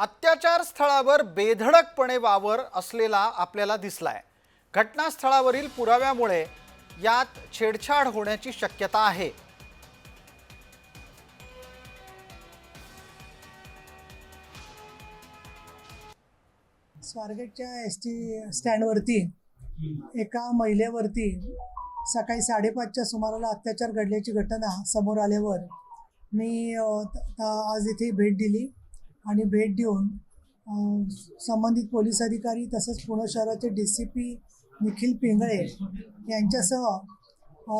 अत्याचार स्थळावर बेधडकपणे वावर असलेला आपल्याला दिसलाय. घटनास्थळावरील पुराव्यामुळे यात छेडछाड होण्याची शक्यता आहे. स्वारगेटच्या एस टी स्टँडवरती एका महिलेवरती सकाळी साडेपाचच्या सुमाराला अत्याचार घडल्याची घटना समोर आल्यावर मी आज इथे भेट दिली. आणि भेट देऊन संबंधित पोलीस अधिकारी तसंच पुणे शहराचे D C P Nikhil Pingale यांच्यासह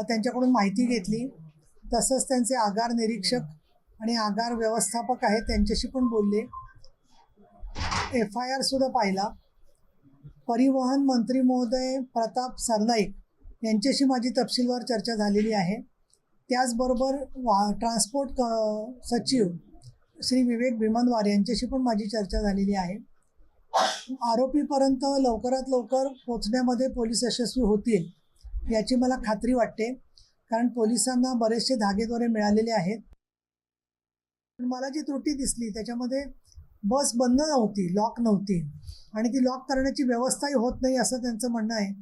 त्यांच्याकडून माहिती घेतली. तसंच त्यांचे आगार निरीक्षक आणि आगार व्यवस्थापक आहेत त्यांच्याशी पण बोलले. एफ आय आरसुद्धा पाहिला. परिवहन मंत्री महोदय प्रताप सरनाईक यांच्याशी माझी तपशीलवार चर्चा झालेली आहे. त्याचबरोबर वा ट्रान्सपोर्ट क सचिव श्री विवेक भीमनवार यांच्याशी पण माझी चर्चा झालेली आहे. आरोपीपर्यंत लवकरात लवकर पोचण्यामध्ये पोलीस यशस्वी होतील याची मला खात्री वाटते. कारण पोलिसांना बरेचसे धागेदोरे मिळालेले आहेत. पण मला जी त्रुटी दिसली त्याच्यामध्ये बस बंद नव्हती लॉक नव्हती. आणि ती लॉक करण्याची व्यवस्थाही होत नाही असं त्यांचं म्हणणं आहे.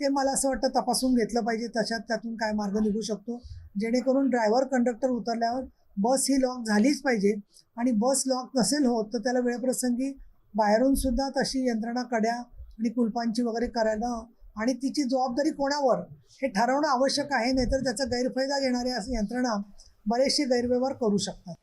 ते मला असं वाटतं तपासून घेतलं पाहिजे तशात त्यातून काय मार्ग निघू शकतो. जेणेकरून ड्रायव्हर कंडक्टर उतरल्यावर बस ही लॉक झालीच पाहिजे. आणि बस लॉक नसेल होत तर त्याला वेळप्रसंगी बाहेरून सुद्धा तशी यंत्रणा कड्या आणि कुलपांची वगैरे करायला आणि तिची जबाबदारी कोणावर? हे ठरवणं आवश्यक आहे नाहीतर त्याचा गैरफायदा घेणाऱ्या असं यंत्रणा बरेचसे गैरव्यवहार करू शकतात.